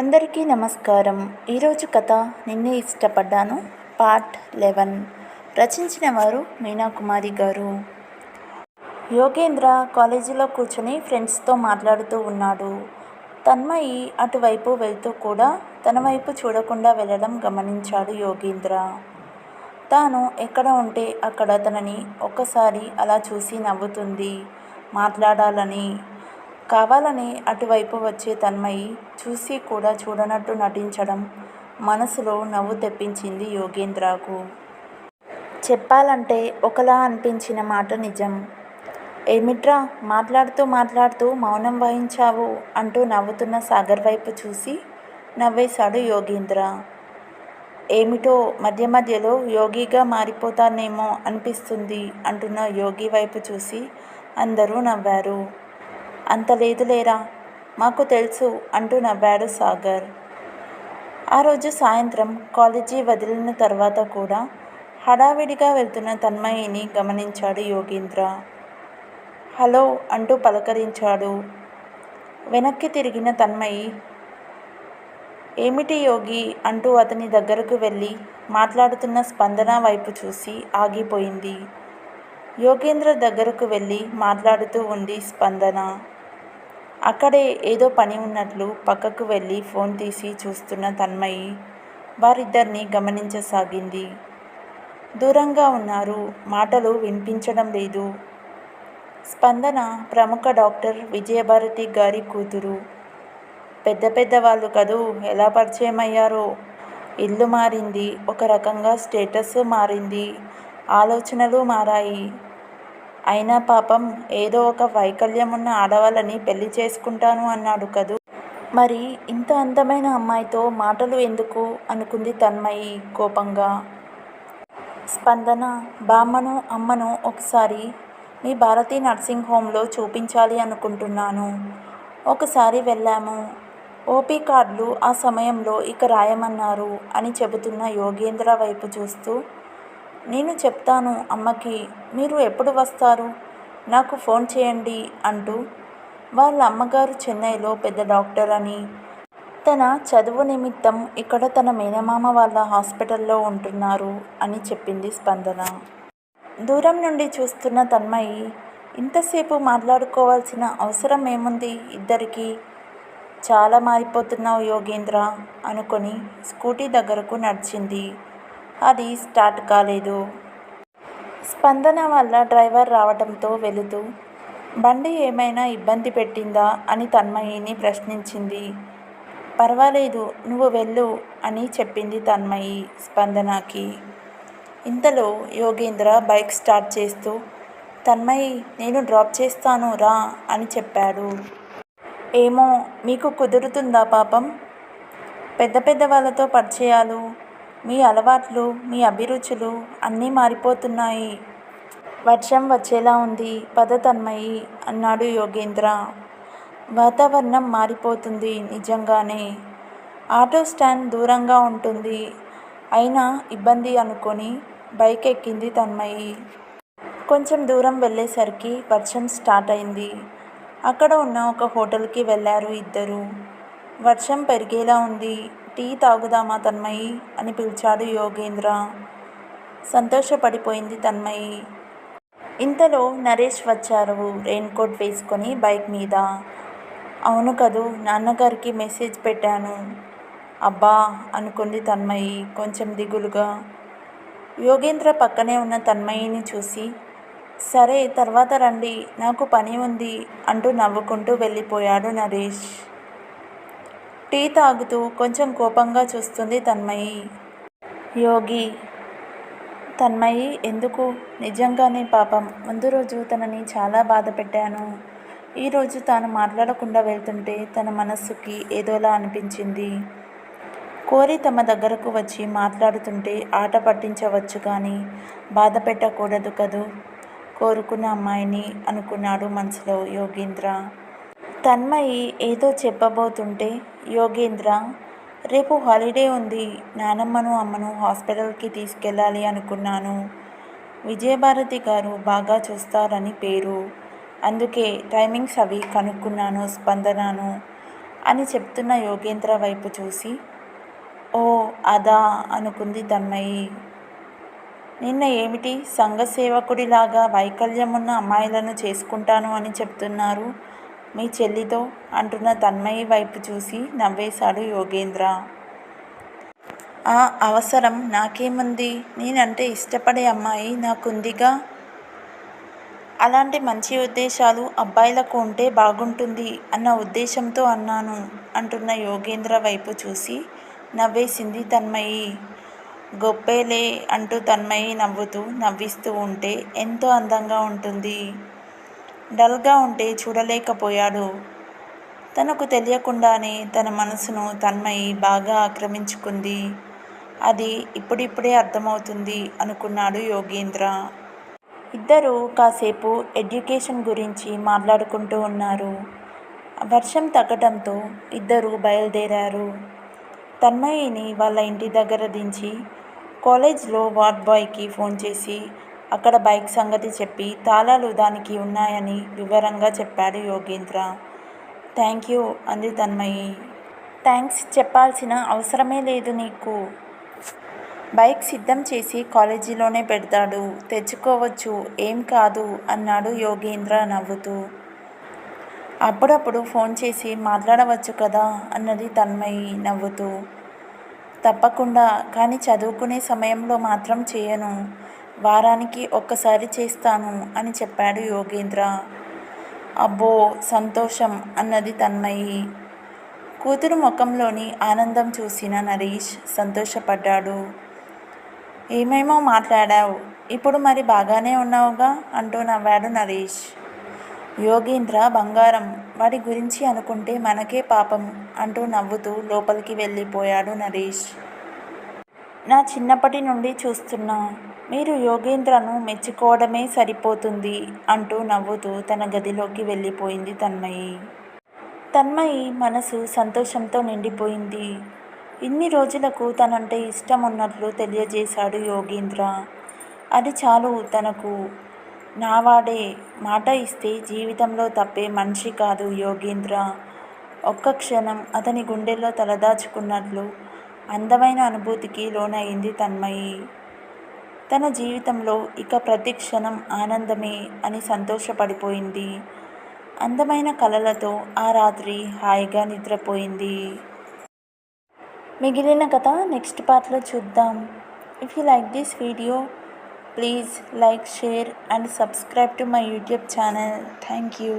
అందరికీ నమస్కారం. ఈరోజు కథ నిన్నే ఇష్టపడ్డాను. Part eleven. రచించిన వారు మీనాకుమారి గారు. యోగేంద్ర కాలేజీలో కూర్చొని ఫ్రెండ్స్తో మాట్లాడుతూ ఉన్నాడు. తన్మయి అటువైపు వెళ్తూ కూడా తన వైపు చూడకుండా వెళ్ళడం గమనించాడు యోగేంద్ర. తాను ఎక్కడ ఉంటే అక్కడ తనని ఒక్కసారి అలా చూసి నవ్వుతుంది. మాట్లాడాలని కావాలని అటువైపు వచ్చే తన్మయి చూసి కూడా చూడనట్టు నటించడం మనసులో నవ్వు తెప్పించింది యోగేంద్రకు. చెప్పాలంటే ఒకలా అనిపించిన మాట నిజం. ఏమిట్రా మాట్లాడుతూ మాట్లాడుతూ మౌనం వహించావు అంటూ నవ్వుతున్న సాగర్ వైపు చూసి నవ్వేశాడు యోగేంద్ర. ఏమిటో మధ్య మధ్యలో యోగిగా మారిపోతానేమో అనిపిస్తుంది అంటున్న యోగి వైపు చూసి అందరూ నవ్వారు. అంత లేదులేరా మాకు తెలుసు అంటూ నవ్వాడు సాగర్. ఆ రోజు సాయంత్రం కాలేజీ వదిలిన తర్వాత కూడా హడావిడిగా వెళ్తున్న తన్మయిని గమనించాడు యోగేంద్ర. హలో అంటూ పలకరించాడు. వెనక్కి తిరిగిన తన్మయి ఏమిటి యోగి? అంటూ అతని దగ్గరకు వెళ్ళి మాట్లాడుతున్న స్పందన వైపు చూసి ఆగిపోయింది. యోగేంద్ర దగ్గరకు వెళ్ళి మాట్లాడుతూ ఉంది స్పందన. అక్కడే ఏదో పని ఉన్నట్లు పక్కకు వెళ్ళి ఫోన్ తీసి చూస్తున్న తన్మయి వారిద్దరిని గమనించసాగింది. దూరంగా ఉన్నారు. మాటలు వినిపించడం లేదు. స్పందన ప్రముఖ డాక్టర్ విజయభారతి గారి కూతురు. పెద్ద పెద్ద వాళ్ళు కదూ ఎలా పరిచయం అయ్యారో ఇల్లు మారింది. ఒక రకంగా స్టేటస్ మారింది. ఆలోచనలు మారాయి. అయినా పాపం ఏదో ఒక వైకల్యం ఉన్న ఆడవాళ్ళని పెళ్ళి చేసుకుంటాను అన్నాడు కదూ. మరి ఇంత అందమైన అమ్మాయితో మాటలు ఎందుకు? అనుకుంది తన్మయి కోపంగా. స్పందన బామ్మను అమ్మను ఒకసారి మీ భారతీ నర్సింగ్ హోమ్లో చూపించాలి అనుకుంటున్నాను. ఒకసారి వెళ్ళాము. ఓపీ కార్డులు ఆ సమయంలో ఇక రాయమన్నారు అని చెబుతున్న యోగేంద్ర వైపు చూస్తూ నేను చెప్తాను అమ్మకి మీరు ఎప్పుడు వస్తారు? నాకు ఫోన్ చేయండి అంటూ వాళ్ళ అమ్మగారు చెన్నైలో పెద్ద డాక్టర్ అని తన చదువు నిమిత్తం ఇక్కడ తన మేనమామ వాళ్ళ హాస్పిటల్లో ఉంటున్నారు అని చెప్పింది స్పందన. దూరం నుండి చూస్తున్న తన్మయి ఇంతసేపు మాట్లాడుకోవాల్సిన అవసరం ఏముంది ఇద్దరికి? చాలా మారిపోతున్నావు యోగేంద్ర అనుకొని స్కూటీ దగ్గరకు నడిచింది. అది స్టార్ట్ కాలేదు. స్పందన వల్ల డ్రైవర్ రావడంతో వెళుతూ బండి ఏమైనా ఇబ్బంది పెట్టిందా? అని తన్మయిని ప్రశ్నించింది. పర్వాలేదు నువ్వు వెళ్ళు అని చెప్పింది తన్మయి స్పందనకి. ఇంతలో యోగేంద్ర బైక్ స్టార్ట్ చేస్తూ తన్మయి నేను డ్రాప్ చేస్తాను రా అని చెప్పాడు. ఏమో మీకు కుదురుతుందా పాపం? పెద్ద పెద్ద వాళ్ళతో పరిచయాలు మీ అలవాట్లు మీ అభిరుచులు అన్నీ మారిపోతున్నాయి. వర్షం వచ్చేలా ఉంది పద తన్మయి అన్నాడు యోగేంద్ర. వాతావరణం మారిపోతుంది నిజంగానే. ఆటో స్టాండ్ దూరంగా ఉంటుంది. అయినా ఇబ్బంది అనుకొని బైక్ ఎక్కింది తన్మయి. కొంచెం దూరం వెళ్ళేసరికి వర్షం స్టార్ట్ అయింది. అక్కడ ఉన్న ఒక హోటల్కి వెళ్ళారు ఇద్దరు. వర్షం పెరిగేలా ఉంది. టీ తాగుదామా తన్మయి? అని పిలిచాడు యోగేంద్ర. సంతోషపడిపోయింది తన్మయి. ఇంతలో నరేష్ వచ్చారు రెయిన్ కోట్ వేసుకొని బైక్ మీద. అవును కదూ నాన్నగారికి మెసేజ్ పెట్టాను. అబ్బా అనుకుంది తన్మయి కొంచెం దిగులుగా. యోగేంద్ర పక్కనే ఉన్న తన్మయిని చూసి సరే తర్వాత రండి నాకు పని ఉంది అంటూ నవ్వుకుంటూ వెళ్ళిపోయాడు నరేష్. టీ తాగుతూ కొంచెం కోపంగా చూస్తుంది తన్మయి. యోగి తన్మయి ఎందుకు? నిజంగానే పాపం. ముందు రోజు తనని చాలా బాధ పెట్టాను. ఈరోజు తాను మాట్లాడకుండా వెళ్తుంటే తన మనస్సుకి ఏదోలా అనిపించింది. కోరి తమ దగ్గరకు వచ్చి మాట్లాడుతుంటే ఆట పట్టించవచ్చు కానీ బాధ పెట్టకూడదు కదూ? కోరుకున్న అమ్మాయిని అనుకున్నాడు మనసులో యోగేంద్ర. తన్మయి ఏదో చెప్పబోతుంటే యోగేంద్ర రేపు హాలిడే ఉంది. నానమ్మను అమ్మను హాస్పిటల్కి తీసుకెళ్ళాలి అనుకున్నాను. విజయభారతి గారు బాగా చూస్తారని పేరు. అందుకే టైమింగ్స్ అవి కనుక్కున్నాను స్పందనాను అని చెప్తున్న యోగేంద్ర వైపు చూసి ఓ అదా అనుకుంది తన్మయి. నిన్న ఏమిటి? సంఘ సేవకుడిలాగా వైకల్యమున్న అమ్మాయిలను చేసుకుంటాను అని చెప్తున్నారు మీ చెల్లితో అంటున్న తన్మయి వైపు చూసి నవ్వేశాడు యోగేంద్ర. ఆ అవసరం నాకేముంది? నేనంటే ఇష్టపడే అమ్మాయి నాకుందిగా? అలాంటి మంచి ఉద్దేశాలు అబ్బాయిలకు ఉంటే బాగుంటుంది అన్న ఉద్దేశంతో అన్నాను అంటున్న యోగేంద్ర వైపు చూసి నవ్వేసింది తన్మయి. గొప్పేలే అంటూ తన్మయి నవ్వుతూ నవ్విస్తూ ఉంటే ఎంతో అందంగా ఉంటుంది. డల్గా ఉంటే చూడలేకపోయాడు. తనకు తెలియకుండానే తన మనసును తన్మయి బాగా ఆక్రమించుకుంది. అది ఇప్పుడిప్పుడే అర్థమవుతుంది అనుకున్నాడు యోగేంద్ర. ఇద్దరూ కాసేపు ఎడ్యుకేషన్ గురించి మాట్లాడుకుంటూ ఉన్నారు. వర్షం తగ్గడంతో ఇద్దరు బయలుదేరారు. తన్మయిని వాళ్ళ ఇంటి దగ్గర దించి కాలేజ్లో వార్డ్ బాయ్కి ఫోన్ చేసి అక్కడ బైక్ సంగతి చెప్పి తాళాలు దానికి ఉన్నాయని వివరంగా చెప్పాడు యోగేంద్ర. థ్యాంక్ యూ అంది తన్మయి. థ్యాంక్స్ చెప్పాల్సిన అవసరమే లేదు నీకు. బైక్ సిద్ధం చేసి కాలేజీలోనే పెడతాడు. తెచ్చుకోవచ్చు. ఏం కాదు అన్నాడు యోగేంద్ర నవ్వుతూ. అప్పుడప్పుడు ఫోన్ చేసి మాట్లాడవచ్చు కదా అన్నది తన్మయి నవ్వుతూ. తప్పకుండా కానీ చదువుకునే సమయంలో మాత్రం చేయను. వారానికి ఒక్కసారి చేస్తాను అని చెప్పాడు యోగేంద్ర. అబ్బో సంతోషం అన్నది తన్మయి. కూతురు ముఖంలోని ఆనందం చూసిన నరేష్ సంతోషపడ్డాడు. ఏమేమో మాట్లాడావు? ఇప్పుడు మరి బాగానే ఉన్నావుగా? అంటూ నవ్వాడు నరేష్. యోగేంద్ర బంగారం వాడి గురించి అనుకుంటే మనకే పాపం అంటూ నవ్వుతూ లోపలికి వెళ్ళిపోయాడు నరేష్. నా చిన్నప్పటి నుండి చూస్తున్నా. మీరు యోగేంద్రను మెచ్చుకోవడమే సరిపోతుంది అంటూ నవ్వుతూ తన గదిలోకి వెళ్ళిపోయింది తన్మయి. తన్మయి మనసు సంతోషంతో నిండిపోయింది. ఇన్ని రోజులకు తనంటే ఇష్టం ఉన్నట్లు తెలియజేశాడు యోగేంద్ర. అది చాలు తనకు. నావాడే మాట ఇస్తే జీవితంలో తప్పే మనిషి కాదు యోగేంద్ర. ఒక్క క్షణం అతని గుండెల్లో తలదాచుకున్నట్లు అందమైన అనుభూతికి లోనైంది తన్మయి. తన జీవితంలో ఇక ప్రతి క్షణం ఆనందమే అని సంతోషపడిపోయింది. అందమైన కలలతో ఆ రాత్రి హాయిగా నిద్రపోయింది. మిగిలిన కథ నెక్స్ట్ పార్ట్లో చూద్దాం. If you like this video please like share and subscribe to my YouTube channel thank you